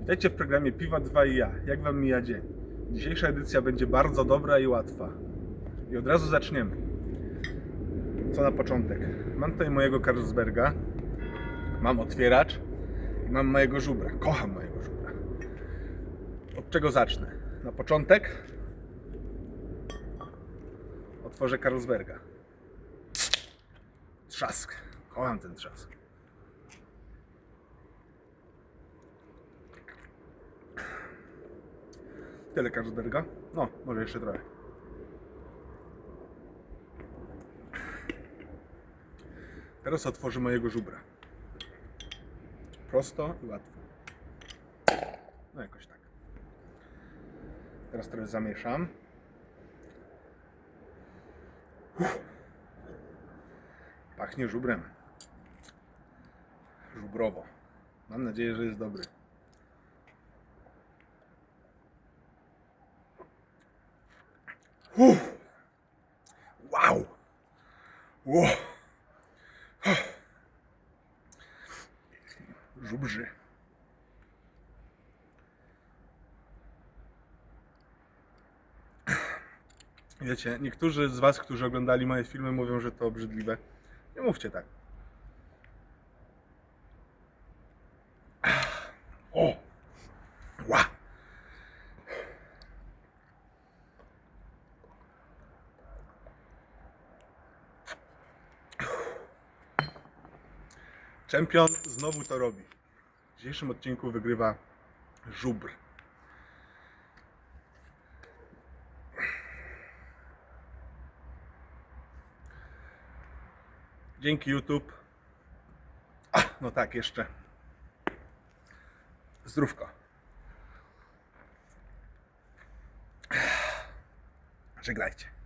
Witajcie w programie Piwa 2 i ja. Jak wam mija dzień? Dzisiejsza edycja będzie bardzo dobra i łatwa. I od razu zaczniemy. Co na początek? Mam tutaj mojego Carlsberga, mam otwieracz i mam mojego żubra. Kocham mojego żubra. Od czego zacznę? Na początek otworzę Carlsberga. Trzask. Kocham ten trzask. Tyle Carlsberga. No, może jeszcze trochę. Teraz otworzę mojego żubra. Prosto i łatwo. No jakoś tak. Teraz trochę zamieszam. Uff. Pachnie żubrem. Żubrowo. Mam nadzieję, że jest dobry. Uff. Wow. Wow. Żubrzy. Wiecie, niektórzy z Was, którzy oglądali moje filmy, mówią, że to obrzydliwe. Nie mówcie tak. Czempion znowu to robi. W dzisiejszym odcinku wygrywa żubr. Dzięki YouTube. A, no tak, jeszcze. Zdrówko. Żegnajcie.